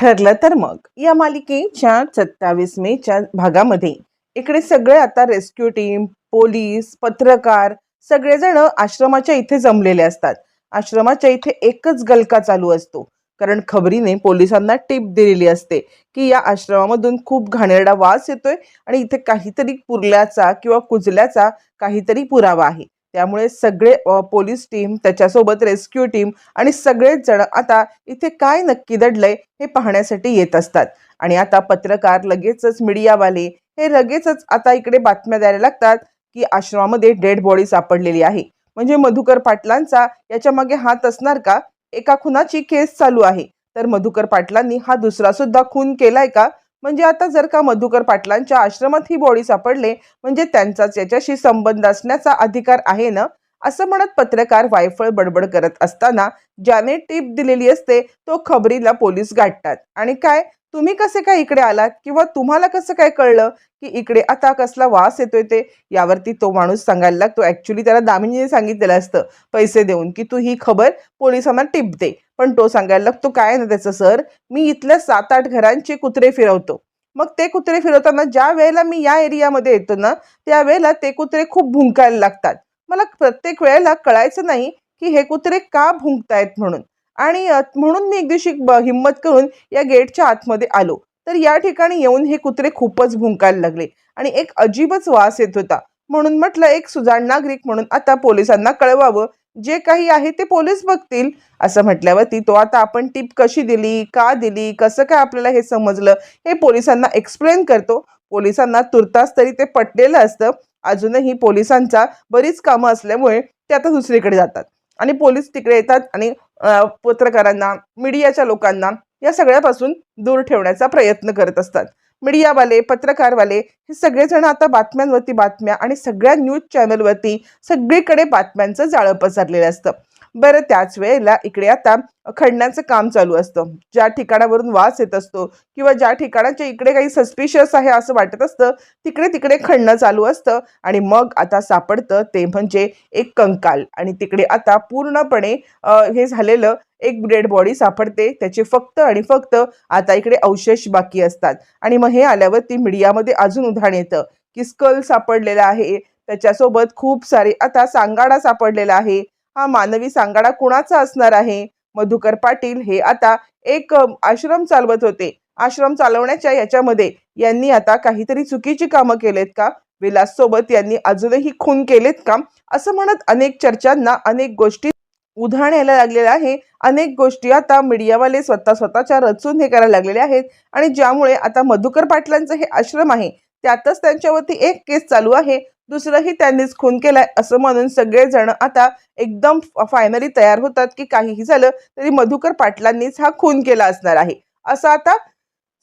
ठरलं तर मग. या मालिकेच्या सत्तावीस मेच्या भागामध्ये इकडे सगळे आता रेस्क्यू टीम पोलीस पत्रकार सगळेजण आश्रमाच्या इथे जमलेले असतात. आश्रमाच्या इथे एकच गलका चालू असतो. कारण खबरीने पोलिसांना टीप दिलेली असते की या आश्रमामधून खूप घाणेरडा वास येतोय आणि इथे काहीतरी पुरल्याचा किंवा कुजल्याचा काहीतरी पुरावा आहे. त्यामुळे सगळे पोलीस टीम त्याच्यासोबत रेस्क्यू टीम आणि सगळेच जण आता इथे काय नक्की दडलंय हे पाहण्यासाठी येत असतात. आणि आता पत्रकार लगेचच मीडियावाले हे लगेचच आता इकडे बातम्या द्यायला लागतात की आश्रमामध्ये डेड बॉडी सापडलेली आहे. म्हणजे मधुकर पाटलांचा याच्या मागे हात असणार का? एका खुनाची केस चालू आहे. तर मधुकर पाटलांनी हा दुसरा सुद्धा खून केलाय का? म्हणजे आता जर का मधुकर पाटलांच्या आश्रमात ही बॉडी सापडले म्हणजे त्यांचाच याच्याशी संबंध असण्याचा अधिकार आहे ना? असं म्हणत पत्रकार वायफळ बडबड करत असताना ज्याने टीप दिलेली असते तो खबरीला पोलीस गाठतात. आणि काय? तुम्ही कसे काय इकडे आलात? किंवा तुम्हाला कसं काय कळलं की इकडे आता कसला वास येतोय ते? यावरती तो माणूस सांगायला लागतो. ऍक्च्युली त्याला दामिनीने सांगितलेलं असतं पैसे देऊन की तू ही खबर पोलिसांना टिप दे. पण तो सांगायला लागतो काय ना त्याचं सर? मी इथल्या सात आठ घरांचे कुत्रे फिरवतो. मग ते कुत्रे फिरवताना ज्या वेळेला मी या एरियामध्ये येतो ना त्यावेळेला ते कुत्रे खूप भुंकायला लागतात. मला प्रत्येक वेळेला कळायचं नाही की हे कुत्रे का भुंकतायत म्हणून. आणि म्हणून मी एक दिवशी ब- करून या गेटच्या आतमध्ये आलो. तर या ठिकाणी येऊन हे कुत्रे खूपच भुंकायला लागले आणि एक अजीबच वास येत होता. म्हणून म्हटलं एक सुजाण नागरिक म्हणून आता पोलिसांना कळवावं. जे काही आहे ते पोलीस बघतील. असं म्हटल्यावरती तो आता आपण टीप कशी दिली का दिली कसं काय आपल्याला हे समजलं हे पोलिसांना एक्सप्लेन करतो. पोलिसांना तुर्तास तरी ते पटलेलं असतं. अजूनही पोलिसांचा बरीच कामं असल्यामुळे ते आता दुसरीकडे जातात. आणि पोलीस तिकडे येतात आणि पत्रकारांना मीडियाच्या लोकांना या सगळ्यापासून दूर ठेवण्याचा प्रयत्न करत असतात. मीडियावाले पत्रकारवाले हे सगळेजण आता बातम्यांवरती बातम्या आणि सगळ्या न्यूज चॅनलवरती सगळीकडे बातम्यांचं जाळं पसरलेलं असतं. बरं त्याच वेळेला इकडे आता खणण्याचं काम चालू असतं. ज्या ठिकाणावरून वास येत असतो किंवा ज्या ठिकाणाच्या इकडे काही सस्पिशियस आहे असं वाटत असतं तिकडे तिकडे खणणं चालू असतं आणि मग आता सापडतं ते म्हणजे एक कंकाल. आणि तिकडे आता पूर्णपणे हे झालेलं एक डेड बॉडी सापडते. त्याचे फक्त आणि फक्त आता इकडे अवशेष बाकी असतात. आणि मग हे आल्यावर ती मीडियामध्ये अजून उधाण येतं की स्कल सापडलेला आहे. त्याच्यासोबत खूप सारे आता सांगाडा सापडलेला आहे. हा मानवी सांगाडा कुणाचा असणार आहे? मधुकर पाटील हे आता एक आश्रम चालवत होते. आश्रम चालवण्याच्या याच्यामध्ये यांनी आता काहीतरी चुकीची कामं केलेत का? विलास सोबत यांनी अजूनही खून केलेत का? असं म्हणत अनेक चर्चांना अनेक गोष्टी उधाण यायला लागलेल्या आहे. अनेक गोष्टी आता मीडियावाले स्वतः स्वतःच्या रचून हे करायला लागलेले आहेत. आणि ज्यामुळे आता मधुकर पाटलांचं हे आश्रम आहे त्यातच त्यांच्यावरती एक केस चालू आहे. दुसरंही त्यांनीच खून केलाय असं म्हणून सगळेजण आता एकदम फायनली तयार होतात की काहीही झालं तरी मधुकर पाटलांनीच हा खून केला असणार आहे. असं आता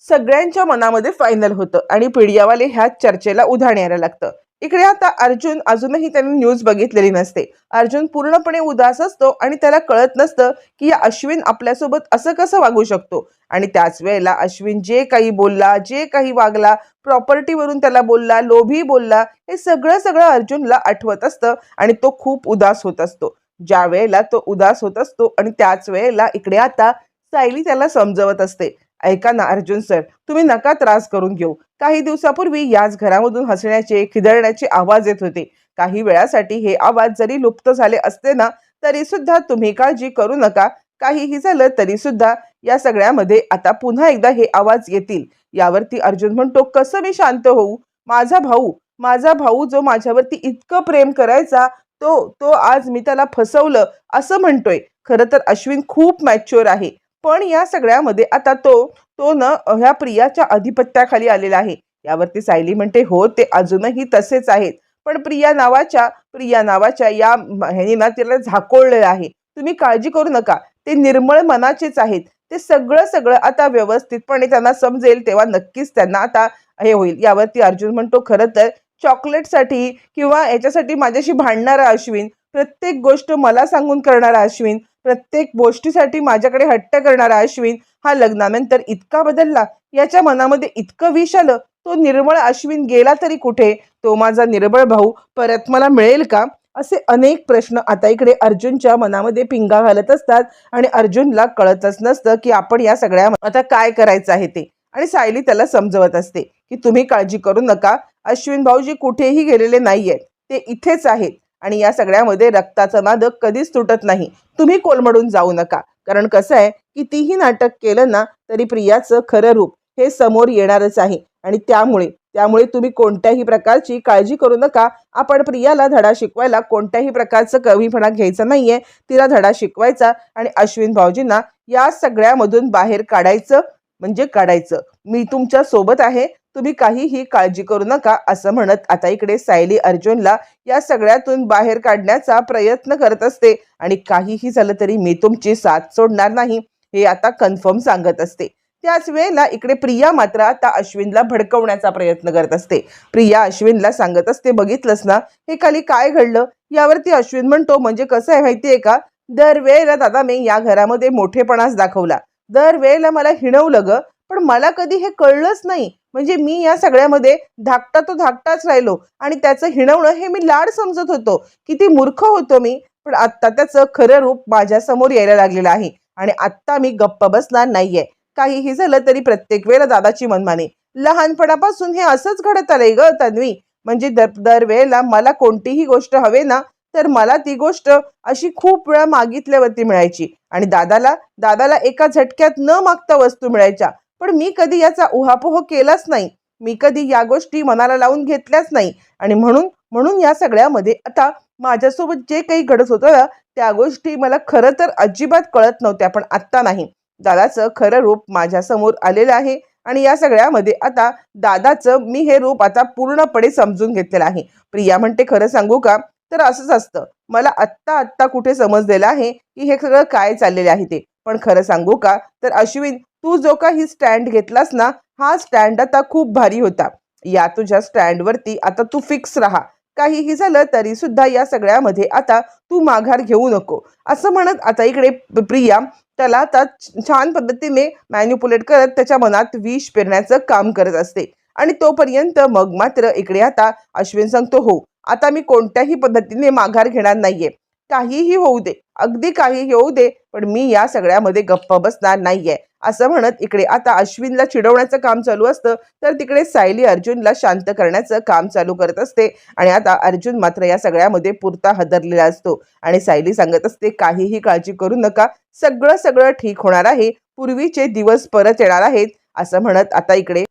सगळ्यांच्या मनामध्ये फायनल होतं आणि पिडियावाले ह्या चर्चेला उधाण यायला लागतं. इकडे आता अर्जुन अजूनही त्यांनी न्यूज बघितलेली नसते. अर्जुन पूर्णपणे उदास असतो आणि त्याला कळत नसतं की या अश्विन आपल्यासोबत असं कसं वागू शकतो. आणि त्याच वेळेला अश्विन जे काही बोलला जे काही वागला प्रॉपर्टीवरून त्याला बोलला लोभी बोलला हे सगळं सगळं अर्जुनला आठवत असतं आणि तो खूप उदास होत असतो. ज्या वेळेला तो उदास होत असतो आणि त्याच वेळेला इकडे आता सायली त्याला समजवत असते. ऐका ना अर्जुन सर तुम्ही नका त्रास करून घेऊ. काही दिवसापूर्वी याच घरामधून हसण्याचे खिदळण्याचे आवाज येत होते. काही वेळासाठी हे आवाज जरी लुप्त झाले असते ना तरी सुद्धा तुम्ही काळजी करू नका. काहीही झालं तरी सुद्धा या सगळ्यामध्ये आता पुन्हा एकदा हे आवाज येतील. यावरती अर्जुन म्हणतो कसं मी शांत होऊ? माझा भाऊ माझा भाऊ जो माझ्यावरती इतकं प्रेम करायचा तो तो आज मी त्याला फसवलं असं म्हणतोय. खरं तर अश्विन खूप मॅच्युअर आहे. पण या सगळ्यामध्ये आता तो तो न ह्या प्रियाच्या अधिपत्याखाली आलेला आहे. यावरती सायली म्हणते हो ते अजूनही तसेच आहेत. पण प्रिया नावाच्या प्रिया नावाच्या या म- ह्यानी ना तिला झाकोळलेलं आहे. तुम्ही काळजी करू नका. ते निर्मळ मनाचेच आहेत. ते सगळं सगळं आता व्यवस्थितपणे त्यांना समजेल तेव्हा नक्कीच त्यांना आता हे होईल. यावरती अर्जुन म्हणतो खरं तर चॉकलेटसाठी किंवा याच्यासाठी माझ्याशी भांडणारा अश्विन प्रत्येक गोष्ट मला सांगून करणारा अश्विन प्रत्येक गोष्टीसाठी माझ्याकडे हट्ट करणारा अश्विन हा लग्नानंतर इतका बदलला. याच्या मनामध्ये इतकं विष आलं तो निर्मळ अश्विन गेला तरी कुठे? तो माझा निर्बळ भाऊ परत मला मिळेल का? असे अनेक प्रश्न आता इकडे अर्जुनच्या मनामध्ये पिंगा घालत असतात आणि अर्जुनला कळतच नसतं की आपण या सगळ्या आता काय करायचं आहे ते? आणि सायली त्याला समजवत असते की तुम्ही काळजी करू नका. अश्विन भाऊजी कुठेही गेलेले नाहीयेत. ते इथेच आहेत. आणि या सगळ्यामध्ये रक्ताचं नादक कधीच तुटत नाही. तुम्ही कोलमडून जाऊ नका. कारण कसं आहे कितीही नाटक केलं ना तरी प्रियाचं खरं रूप हे समोर येणारच आहे. आणि त्यामुळे त्यामुळे तुम्ही कोणत्याही प्रकारची काळजी करू नका. आपण प्रियाला धडा शिकवायला कोणत्याही प्रकारचं कमीपणा घ्यायचा नाहीये. तिला धडा शिकवायचा आणि अश्विन भाऊजींना या सगळ्यामधून बाहेर काढायचं म्हणजे काढायचं. मी तुमच्यासोबत आहे. तुम्ही काहीही काळजी करू नका असं म्हणत आता इकडे सायली अर्जुनला या सगळ्यातून बाहेर काढण्याचा प्रयत्न करत असते. आणि काहीही झालं तरी मी तुमची साथ सोडणार नाही हे आता कन्फर्म सांगत असते. त्याच वेळेला इकडे प्रिया मात्र आता अश्विनला भडकवण्याचा प्रयत्न करत असते. प्रिया अश्विनला सांगत असते बघितलंस ना हे खाली काय घडलं? यावरती अश्विन म्हणतो म्हणजे कसं आहे माहितीये का? दरवेळेला दादा मी या घरामध्ये मोठेपणाच दाखवला. दरवेळेला मला हिणवलं ग पण मला कधी हे कळलंच नाही. म्हणजे मी या सगळ्यामध्ये धाकटा तो धाकटाच राहिलो. आणि त्याचं हिणवणं हे मी लाड समजत होतो किती मूर्ख होतो मी पण आत्ता त्याचं खरं रूप माझ्यासमोर यायला लागलेलं आहे. आणि आत्ता मी गप्प बसणार नाहीये. काहीही झालं तरी प्रत्येक वेळेला दादाची मनमानी. लहानपणापासून हे असंच घडत आलंय ग तन्वी. म्हणजे दर दरवेळेला मला कोणतीही गोष्ट हवे ना तर मला ती गोष्ट अशी खूप वेळा मागितल्यावरती मिळायची. आणि दादाला दादाला एका झटक्यात न मागता वस्तू मिळायच्या. पण मी कधी याचा उहापोह केलाच नाही. मी कधी या गोष्टी मनाला लावून घेतल्याच नाही. आणि म्हणून म्हणून या सगळ्यामध्ये आता माझ्यासोबत जे काही घडत होतं ना त्या गोष्टी मला खरं तर अजिबात कळत नव्हत्या पण आत्ता नाही. दादाचं खरं रूप माझ्यासमोर आलेलं आहे आणि या सगळ्यामध्ये आता दादाचं मी हे रूप आता पूर्णपणे समजून घेतलेलं आहे. प्रिया म्हणते खरं सांगू का? तर असंच असतं. मला आत्ता आत्ता कुठे समजलेलं आहे की हे सगळं काय चाललेलं आहे ते. पण खरं सांगू का? तर अश्विन तू जो काही स्टँड घेतलास ना हा स्टँड आता खूप भारी होता. या तुझ्या स्टँडवरती आता तू फिक्स राहा. काहीही झालं तरी सुद्धा या सगळ्यामध्ये आता तू माघार घेऊ नको. असं म्हणत आता इकडे प्रिया त्याला आता छान पद्धतीने मॅन्युपुलेट करत त्याच्या मनात विष पेरण्याचं काम करत असते. आणि तोपर्यंत मग मात्र इकडे आता अश्विन सांगतो हो आता मी कोणत्याही पद्धतीने माघार घेणार नाहीये. काहीही होऊ दे. अगदी काहीही होऊ दे पण मी या सगळ्यामध्ये गप्प बसणार नाहीये. असं म्हणत इकडे आता अश्विनला चिडवण्याचं काम चालू असतं तर तिकडे सायली अर्जुनला शांत करण्याचं काम चालू करत असते. आणि आता अर्जुन मात्र या सगळ्यामध्ये पुरता हदरलेला असतो. आणि सायली सांगत असते काहीही काळजी करू नका. सगळं सगळं ठीक होणार आहे. पूर्वीचे दिवस परत येणार आहेत. असं म्हणत आता इकडे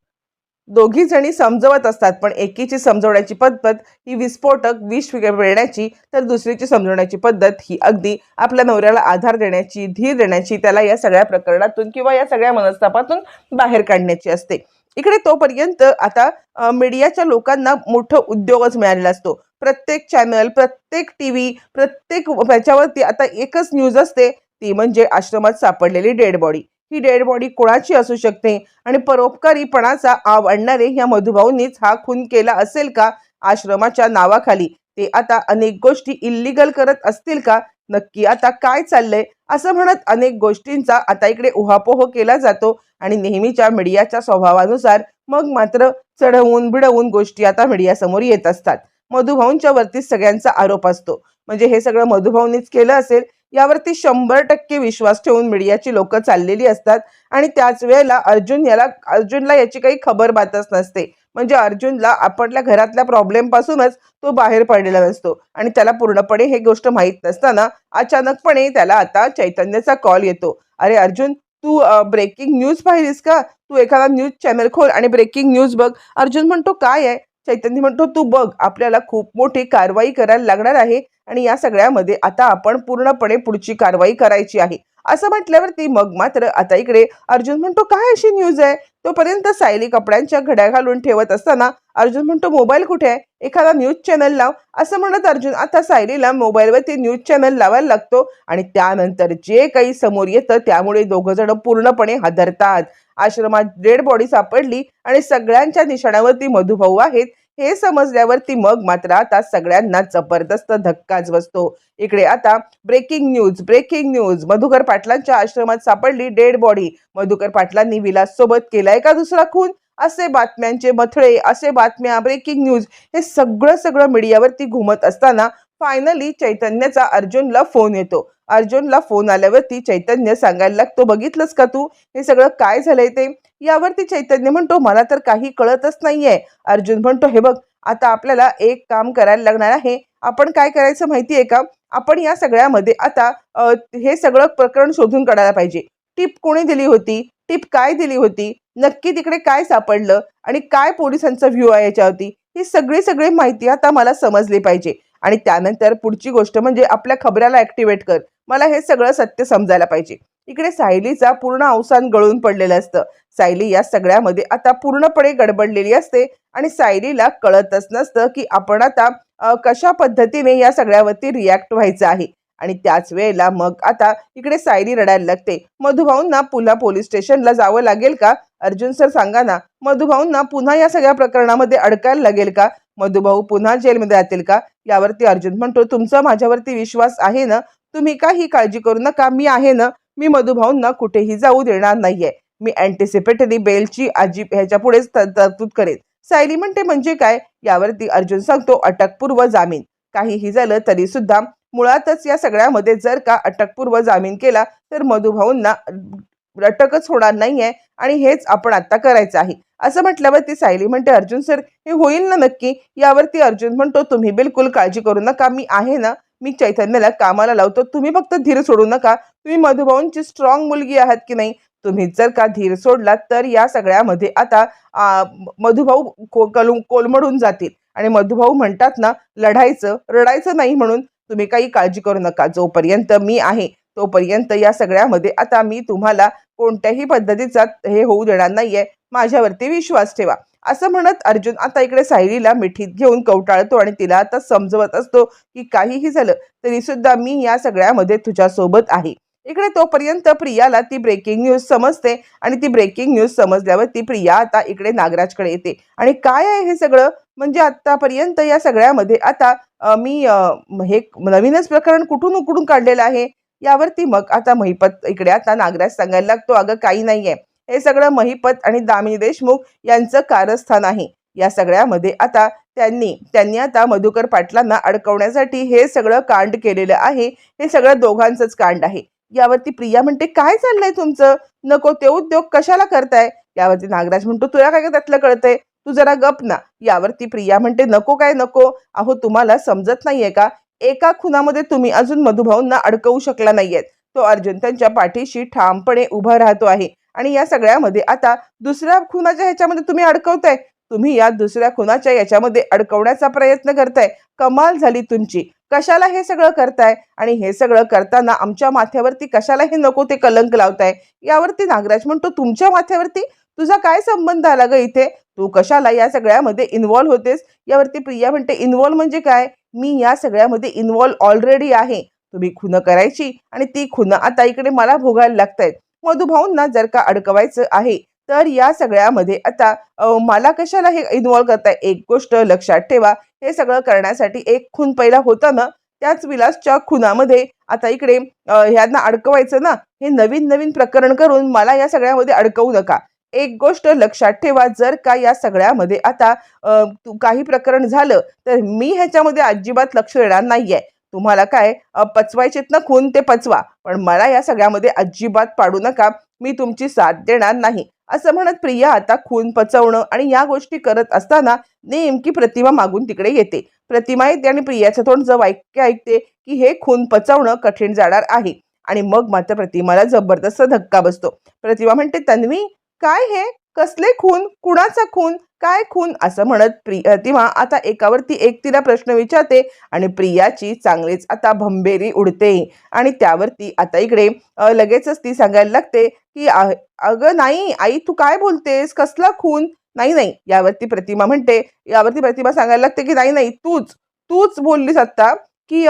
दोघी जणी समजवत असतात पण एकीची समजवण्याची पद्धत ही विस्फोटक विष मिळण्याची तर दुसरीची समजवण्याची पद्धत ही अगदी आपल्या नवऱ्याला आधार देण्याची धीर देण्याची त्याला या सगळ्या प्रकरणातून किंवा या सगळ्या मनस्तापातून बाहेर काढण्याची असते. इकडे तोपर्यंत आता मीडियाच्या लोकांना मोठं उद्योगच मिळालेला असतो. प्रत्येक चॅनल प्रत्येक टी व्ही प्रत्येक ह्याच्यावरती आता एकच न्यूज असते ती म्हणजे आश्रमात सापडलेली डेड बॉडी. ही डेड बॉडी कोणाची असू शकते? आणि परोपकारीपणाचा आव आणणारे ह्या मधुभाऊंनीच हा खून केला असेल का? आश्रमाच्या नावाखाली. ते आता अनेक गोष्टी इल्लिगल करत असतील का? नक्की आता काय चाललंय? असं म्हणत अनेक गोष्टींचा आता इकडे उहापोह केला जातो आणि नेहमीच्या मीडियाच्या स्वभावानुसार मग मात्र चढवून भिडवून गोष्टी आता मीडियासमोर येत असतात. मधुभाऊंच्या वरतीच सगळ्यांचा आरोप असतो. म्हणजे हे सगळं मधुभाऊंनीच केलं असेल यावरती शंभर टक्के विश्वास ठेवून मीडियाची लोक चाललेली असतात. आणि त्याच वेळेला अर्जुन याला अर्जुनला याची काही खबर बातच नसते. म्हणजे अर्जुनला आपल्या घरातल्या प्रॉब्लेम पासूनच तो बाहेर पडलेला नसतो. आणि त्याला पूर्णपणे हे गोष्ट माहीत नसताना अचानकपणे त्याला आता चैतन्याचा कॉल येतो. अरे अर्जुन तू ब्रेकिंग न्यूज पाहिलीस का? तू एखादा न्यूज चॅनल खोल आणि ब्रेकिंग न्यूज बघ. अर्जुन म्हणतो काय आहे? चैतन्य म्हणतो तू बघ आपल्याला खूप मोठी कारवाई करायला लागणार आहे आणि या सगळ्यामध्ये आता आपण पूर्णपणे पुढची कारवाई करायची आहे. असं म्हटल्यावरती मग मात्र आता इकडे अर्जुन म्हणतो काय अशी न्यूज आहे? तोपर्यंत सायली कपड्यांच्या घड्या घालून ठेवत असताना अर्जुन म्हणतो मोबाईल कुठे आहे? एखादा न्यूज चॅनल लाव. असं म्हणत अर्जुन आता सायलीला मोबाईलवरती न्यूज चॅनल लावायला लागतो आणि त्यानंतर जे काही समोर येतं त्यामुळे दोघं जण पूर्णपणे हादरतात. आश्रमात डेड बॉडी सापडली आणि सगळ्यांच्या निशाण्यावरती मधुभाऊ आहेत हे समजल्यावरती मग मात्र आता सगळ्यांना जबरदस्त धक्काच बसतो. इकडे आता breaking news breaking news Madhukar पाटलांच्या आश्रमात सापडली डेड बॉडी. मधुकर पाटलांनी विलास सोबत केलाय का दुसरा खून? असे बातम्यांचे मथळे असे बातम्या ब्रेकिंग न्यूज हे सगळं सगळं मीडियावरती घुमत असताना फायनली चैतन्याचा अर्जुनला फोन येतो. अर्जुनला फोन आल्यावरती चैतन्य सांगायला लागतो बघितलंस का तू? हे सगळं काय झालंय ते? यावरती चैतन्य म्हणतो मला तर काही कळतच नाहीये. अर्जुन म्हणतो हे बघ आता आपल्याला एक काम करायला लागणार आहे. आपण काय करायचं माहितीये का? आपण या सगळ्यामध्ये आता हे सगळं प्रकरण शोधून काढायला पाहिजे. टिप कोणी दिली होती? टिप काय दिली होती? नक्की तिकडे काय सापडलं? आणि काय पोलिसांचा व्ह्यू आहे याच्यावरती? ही सगळी सगळी माहिती आता मला समजली पाहिजे. आणि त्यानंतर पुढची गोष्ट म्हणजे आपल्या खबऱ्याला ऍक्टिव्हेट कर. मला हे सगळं सत्य समजायला पाहिजे. इकडे सायलीचा पूर्ण अवसान गळून पडलेलं असतं. सायली या सगळ्यामध्ये आता पूर्णपणे गडबडलेली असते आणि सायलीला कळतच नसतं की आपण आता कशा पद्धतीने या सगळ्यावरती रिॲक्ट व्हायचं आहे. आणि त्याच वेळेला मग आता इकडे सायली रडायला लागते. मधुभाऊंना पुन्हा पोलीस स्टेशनला जावं लागेल का? अर्जुन सर सांगा ना मधुभाऊंना पुन्हा या सगळ्या प्रकरणामध्ये अडकायला लागेल का? मधुभाऊ पुन्हा जेलमध्ये जातील का? यावरती अर्जुन म्हणतो तुमचा माझ्यावरती विश्वास आहे ना? तुम्ही काही काळजी करू नका. मी आहे ना मी मधुभाऊंना कुठेही जाऊ देणार नाहीये. मी अँटिसिपेटरी बेलची आजी ह्याच्या पुढेच तरतूद करेन. सायली म्हणते म्हणजे काय? यावरती अर्जुन सांगतो अटकपूर्व जामीन. काहीही झालं तरी सुद्धा मुळातच या सगळ्यामध्ये जर का अटकपूर्व जामीन केला तर मधुभाऊंना अटकच होणार नाहीये आणि हेच आपण आता करायचं आहे. असं म्हटल्यावरती सायली म्हणते अर्जुन सर हे होईल ना नक्की? यावरती अर्जुन म्हणतो तुम्ही बिलकुल काळजी करू नका. मी आहे ना मी चैतन्याला कामाला लावतो. तुम्ही फक्त धीर सोडू नका. तुम्ही मधुभाऊंची स्ट्रॉंग मुलगी आहात की नाही? तुम्ही जर का धीर सोडला तर या सगळ्यामध्ये आता मधुभाऊ कलू कोलमडून जातील. आणि मधुभाऊ म्हणतात ना लढायचं रडायचं नाही म्हणून तुम्ही काही काळजी करू नका. जोपर्यंत मी आहे तोपर्यंत या सगळ्यामध्ये आता मी तुम्हाला कोणत्याही पद्धतीचा हे होऊ देणार नाहीये. माझ्यावरती विश्वास ठेवा. असं म्हणत अर्जुन आता इकडे सायलीला मिठीत घेऊन कवटाळतो आणि तिला आता समजवत असतो की काहीही झालं तरी सुद्धा मी या सगळ्यामध्ये तुझ्यासोबत आहे. इकडे तोपर्यंत प्रियाला ती ब्रेकिंग न्यूज समजते आणि ती ब्रेकिंग न्यूज समजल्यावर ती प्रिया आता इकडे नागराजकडे येते. आणि काय आहे हे सगळं? म्हणजे आतापर्यंत या सगळ्यामध्ये आता मी हे नवीनच प्रकरण कुठून उकडून काढलेलं आहे? यावरती मग आता महिपत इकडे आता नागराज सांगायला लागतो अगं काही नाही आहे हे सगळं महिपत आणि दामिनी देशमुख यांचं कारस्थान आहे. या सगळ्यामध्ये आता त्यांनी त्यांनी आता मधुकर पाटलांना अडकवण्यासाठी हे सगळं कांड केलेलं आहे. हे सगळं दोघांचंच कांड आहे. यावरती प्रिया म्हणते काय चाललंय तुमचं? नको ते उद्योग कशाला करताय? यावरती नागराज म्हणतो तुला काय त्यातलं कळतंय? तू जरा गप ना. यावरती प्रिया म्हणते नको काय नको? अहो तुम्हाला समजत नाहीये का? एका खुनामध्ये तुम्ही अजून मधुभाऊंना अडकवू शकला नाहीयेत. तो अर्जुन त्यांच्या पाठीशी ठामपणे उभा राहतो आहे. आणि या सगळ्यामध्ये आता दुसऱ्या खुनाच्या ह्याच्यामध्ये तुम्ही अडकवताय. तुम्ही या दुसऱ्या खुनाच्या याच्यामध्ये अडकवण्याचा प्रयत्न करताय. कमाल झाली तुमची. कशाला हे सगळं करताय? आणि हे सगळं करताना आमच्या माथ्यावरती कशाला हे नको ते कलंक लावताय? यावरती नागराज म्हणतो तुमच्या माथ्यावरती तुझा काय संबंध आला ग इथे? तू कशाला या सगळ्यामध्ये इन्व्हॉल्व्ह होतेस? यावरती प्रिया म्हणते इन्व्हॉल्व्ह म्हणजे काय? मी या सगळ्यामध्ये इन्व्हॉल्व्ह ऑलरेडी आहे. तुम्ही खुनं करायची आणि ती खुनं आता इकडे मला भोगायला लागतायत. मधुभाऊंना जर का अडकवायचं आहे तर या सगळ्यामध्ये आता मला कशाला हे इन्व्हॉल्व्ह करताय? एक गोष्ट लक्षात ठेवा. हे सगळं करण्यासाठी एक खून पहिला होता ना त्याच विलासच्या खुनामध्ये आता इकडे ह्यांना अडकवायचं ना हे नवीन नवीन प्रकरण करून मला या सगळ्यामध्ये अडकवू नका. एक गोष्ट लक्षात ठेवा जर का या सगळ्यामध्ये आता तू काही प्रकरण झालं तर मी ह्याच्यामध्ये अजिबात लक्ष देणार नाहीये. तुम्हाला काय पचवायचेत ना खून ते पचवा. पण मला या सगळ्यामध्ये अजिबात पाडू नका. मी तुमची साथ देणार नाही. असं म्हणत प्रिया आता खून पचवणं आणि या गोष्टी करत असताना नेमकी प्रतिमा मागून तिकडे येते. प्रतिमा येते आणि प्रियाचं तोंड वाक्य ऐकते की हे खून पचवणं कठीण जाणार आहे. आणि मग मात्र प्रतिमाला जबरदस्त धक्का बसतो. प्रतिमा म्हणते तन्वी काय हे? कसले खून कुणाचा खून काय खून असं म्हणत प्रिया तेव्हा आता एकावरती एक तिला प्रश्न विचारते आणि प्रियाची चांगलीच आता भंबेरी उडते आणि त्यावरती आता इकडे लगेचच ती सांगायला लागते की अगं नाही आई तू काय बोलतेस? कसला खून? नाही नाही. यावरती प्रतिमा म्हणते यावरती प्रतिमा सांगायला लागते की नाही नाही तूच तूच बोललीस आता की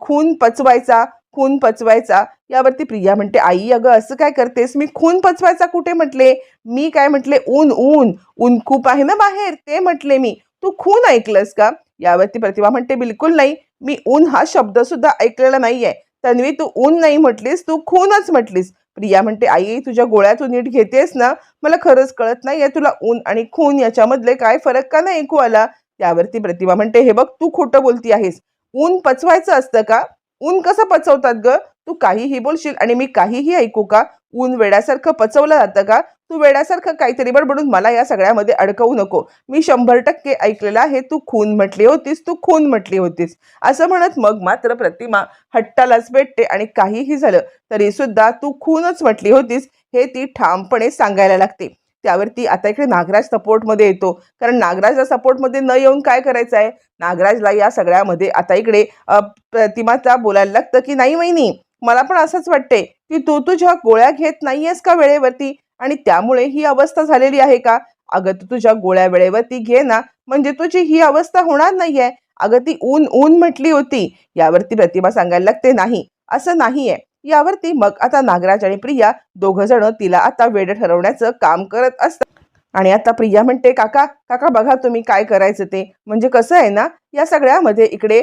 खून पचवायचा खून पचवायचा. यावरती प्रिया म्हणते आई अगं असं काय करतेस? मी खून पचवायचा कुठे म्हटले? मी काय म्हटले ऊन ऊन ऊन खूप आहे ना बाहेर. ते म्हटले मी तू खून ऐकलंस का? यावरती प्रतिभा म्हणते बिलकुल नाही. मी ऊन हा शब्द सुद्धा ऐकलेला नाहीये. तन्वी तू ऊन नाही म्हटलीस तू खूनच म्हटलीस. प्रिया म्हणते आई तुझ्या गोळ्या तू नीट घेतेस ना? मला खरंच कळत नाहीये तुला ऊन आणि खून याच्यामधले काय फरक का नाही ऐकू आला त्यावरती प्रतिभा म्हणते हे बघ तू खोटं बोलती आहेस ऊन पचवायचं असतं का? ऊन कसं पचवतात ग? तू काहीही बोलशील आणि मी काहीही ऐकू का? ऊन वेड्यासारखं पचवलं जातं का? तू वेड्यासारखं काहीतरी बडबडून मला या सगळ्यामध्ये अडकवू नको. मी शंभर टक्के ऐकलेलं आहे तू खून म्हटली होतीस तू खून म्हटली होतीस. असं म्हणत मग मात्र प्रतिमा हट्टालाच भेटते आणि काहीही झालं तरी सुद्धा तू खूनच म्हटली होतीस हे ती ठामपणे सांगायला लागते. त्यावरती आता इकडे नागराज सपोर्टमध्ये येतो. कारण नागराजला सपोर्टमध्ये न येऊन काय करायचं आहे नागराजला या सगळ्यामध्ये आता इकडे प्रतिमाचा बोलायला लागतं की नाही वहिनी मला पण असंच वाटते की तू तुझ्या गोळ्या घेत नाहीयेस का वेळेवरती? आणि त्यामुळे ही अवस्था झालेली आहे का? अगं तू तुझ्या गोळ्या वेळेवरती घे ना. म्हणजे तुझी ही अवस्था होणार नाहीये. अगं ती ऊन ऊन म्हटली होती. यावरती प्रतिमा सांगायला लागते नाही असं नाहीये. यावरती मग आता नागराज आणि प्रिया दोघ जण तिला आता वेळ ठरवण्याचं काम करत असतात. आणि आता प्रिया म्हणते काका काका बघा तुम्ही काय करायचं ते. म्हणजे कसं आहे ना या सगळ्यामध्ये इकडे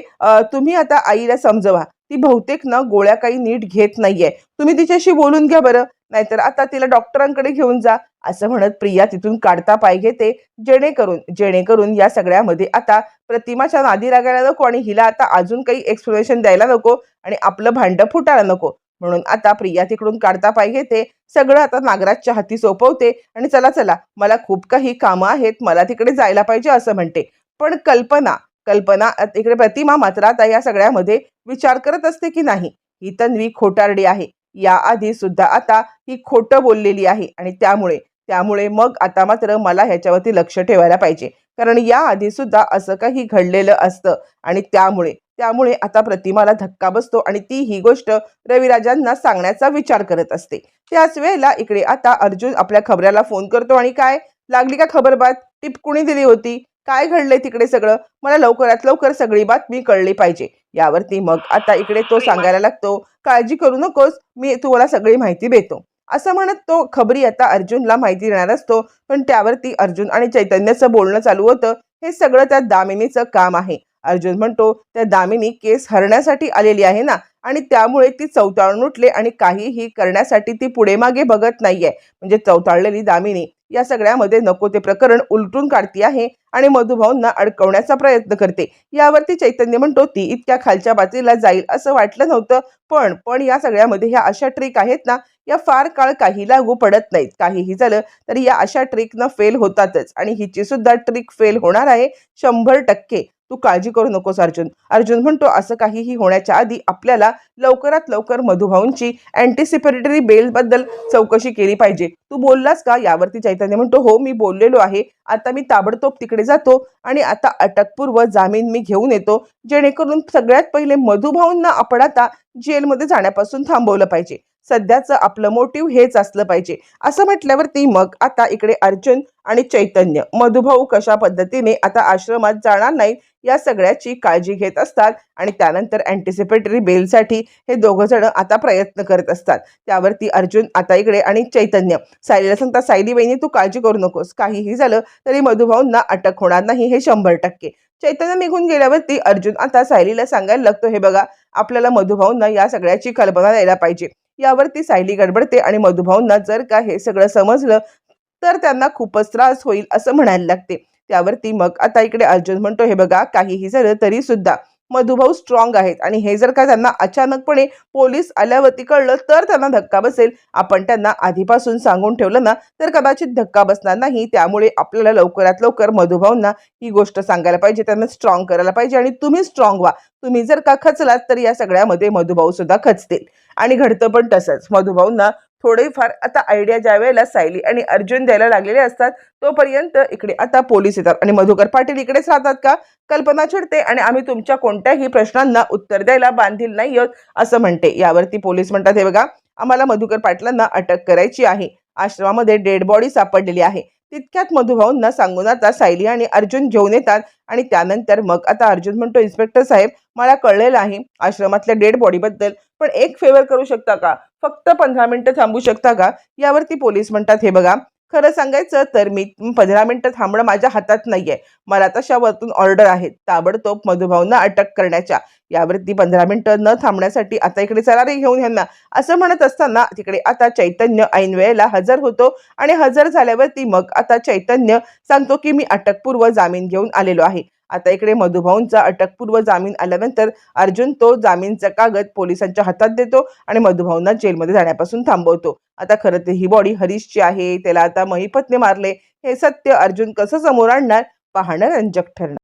तुम्ही आता आईला समजवा. ती बहुतेक ना गोळ्या काही नीट घेत नाहीये. तुम्ही तिच्याशी बोलून घ्या बरं. नाहीतर आता तिला डॉक्टरांकडे घेऊन जा. असं म्हणत प्रिया तिथून काढता पाय घेते. जेणेकरून जेणेकरून या सगळ्यामध्ये आता प्रतिमाच्या नादी लागायला नको आणि हिला आता अजून काही एक्सप्लेनेशन द्यायला नको आणि आपलं भांडं फुटायला नको. म्हणून आता प्रिया तिकडून काढता पाय घेते. सगळं आता नागराजच्या हाती सोपवते आणि चला चला मला खूप काही कामं आहेत. मला तिकडे जायला पाहिजे असं म्हणते. पण कल्पना कल्पना इकडे प्रतिमा मात्र आता या सगळ्यामध्ये विचार करत असते की नाही? ही तन्वी खोटारडी आहे. याआधी सुद्धा आता ही खोटं बोललेली आहे आणि त्यामुळे त्यामुळे मग आता मात्र मला ह्याच्यावरती लक्ष ठेवायला पाहिजे. कारण याआधी सुद्धा असं काही घडलेलं असतं आणि त्यामुळे त्यामुळे आता प्रतिमाला धक्का बसतो आणि ती ही गोष्ट रविराजांना सांगण्याचा विचार करत असते. त्याच वेळेला इकडे आता अर्जुन आपल्या खबऱ्याला फोन करतो आणि काय? लागली का खबरबात टिप कुणी दिली होती. काय घडलंय तिकडे सगळं? मला लवकरात लवकर सगळी बातमी कळली पाहिजे. यावरती मग आता इकडे तो सांगायला लागतो काळजी करू नकोस मी तुम्हाला सगळी माहिती देतो. असं म्हणत तो खबरी आता अर्जुनला माहिती देणार असतो पण त्यावरती अर्जुन आणि चैतन्याचं बोलणं चालू होतं. हे सगळं त्या दामिनीचं काम आहे. अर्जुन म्हणतो त्या दामिनी केस हरण्यासाठी आलेली आहे ना? आणि त्यामुळे ती चौताळून उठले आणि काहीही करण्यासाठी ती पुढे मागे बघत नाहीये. म्हणजे चौताळलेली दामिनी या सगळ्यामध्ये नको ते प्रकरण उलटून काढती आहे आणि मधुभाऊंना अडकवण्याचा प्रयत्न करते. यावरती चैतन्य म्हणतो ती इतक्या खालच्या पातळीला जाईल असं वाटलं नव्हतं पण पण या सगळ्यामध्ये ह्या अशा ट्रिक आहेत ना या फार काळ काही लागू पडत नाहीत. काहीही झालं तरी या अशा ट्रिकनं फेल होतातच आणि हिची सुद्धा ट्रिक फेल होणार आहे शंभर टक्के. तू काळजी करू नकोस अर्जुन. अर्जुन म्हणतो असं काहीही होण्याच्या आधी आपल्याला लवकरात लवकर मधुभाऊंची अँटिसिपेटरी बेल बद्दल चौकशी केली पाहिजे. तू बोललास का? यावरती चैतन्य म्हणतो हो मी बोललेलो आहे. आता मी ताबडतोब तिकडे जातो आणि आता अटकपूर्व जामीन मी घेऊन येतो जेणेकरून सगळ्यात पहिले मधुभाऊंना आपण आता जेलमध्ये जाण्यापासून थांबवलं पाहिजे. सध्याचं आपलं मोटिव्ह हेच असलं पाहिजे. असं म्हटल्यावरती मग आता इकडे अर्जुन आणि चैतन्य मधुभाऊ कशा पद्धतीने आता आश्रमात जाणार नाहीत या सगळ्याची काळजी घेत असतात आणि त्यानंतर अँटिसिपेटरी बेलसाठी हे दोघं जण आता प्रयत्न करत असतात. त्यावरती अर्जुन आता इकडे आणि चैतन्य सायलीला सांगता सायली बहिणी तू काळजी करू नकोस. काहीही झालं तरी मधुभाऊंना अटक होणार नाही हे शंभर टक्के. चैतन्य निघून गेल्यावरती अर्जुन आता सायलीला सांगायला लागतो हे बघा आपल्याला मधुभाऊंना या सगळ्याची कल्पना द्यायला पाहिजे. यावरती सायली गडबडते आणि मधुभाऊंना जर का हे सगळं समजलं तर त्यांना खूपच त्रास होईल असं म्हणायला लागते. त्यावरती मग आता इकडे अर्जुन म्हणतो हे बघा काहीही झालं तरी सुद्धा मधुभाऊ स्ट्रॉंग आहेत. आणि हे जर का त्यांना अचानकपणे पोलीस आल्यावरती कळलं तर त्यांना धक्का बसेल. आपण त्यांना आधीपासून सांगून ठेवलं ना तर कदाचित धक्का बसणार नाही. त्यामुळे आपल्याला लवकरात लवकर मधुभाऊंना ही गोष्ट सांगायला पाहिजे. त्यांना स्ट्रॉंग करायला पाहिजे आणि तुम्ही स्ट्रॉंग व्हा. तुम्ही जर का खचलात तर या सगळ्यामध्ये मधुभाऊ सुद्धा खचतील. आणि घडतं पण तसंच. मधुभाऊंना थोडेफार आता आयडिया ज्या वेळेला सायली आणि अर्जुन द्यायला लागलेले असतात तोपर्यंत इकडे आता पोलीस येतात. आणि मधुकर पाटील इकडेच राहतात का? कल्पना चिडते आणि आम्ही तुमच्या कोणत्याही प्रश्नांना उत्तर द्यायला बांधील नाही आहोत असं म्हणते. यावरती पोलीस म्हणतात हे बघा आम्हाला मधुकर पाटलांना अटक करायची आहे. आश्रमामध्ये डेड बॉडी सापडलेली आहे. तितक्यात मधुभाऊंना सांगून आता सायली आणि अर्जुन घेऊन येतात आणि त्यानंतर मग आता अर्जुन म्हणतो इन्स्पेक्टर साहेब मला कळलेलं आहे आश्रमातल्या डेड बॉडीबद्दल पण एक फेवर करू शकता का? फक्त पंधरा मिनिटं थांबू शकता का? यावरती पोलीस म्हणतात हे बघा खरं सांगायचं तर मी पंधरा मिनिटं थांबणं माझ्या हातात नाहीये. मला तशावरतून ऑर्डर आहेत ताबडतोब मधुभावना अटक करण्याच्या. यावरती पंधरा मिनिटं न थांबण्यासाठी आता इकडे चला रे घेऊन यांना असं म्हणत असताना तिकडे आता चैतन्य ऐन वेळेला हजर होतो आणि हजर झाल्यावरती मग आता चैतन्य सांगतो की मी अटकपूर्व जामीन घेऊन आलेलो आहे. आता इकडे मधुभाऊंचा अटकपूर्व जामीन आल्यानंतर अर्जुन तो जामीनचा कागद पोलिसांच्या हातात देतो आणि मधुभाऊंना जेलमध्ये जाण्यापासून थांबवतो. आता खरं तर ही बॉडी हरीशची आहे त्याला आता महिपतने मारले. हे सत्य अर्जुन कसं समोर आणणार? पाहणं रंजक ठरणार.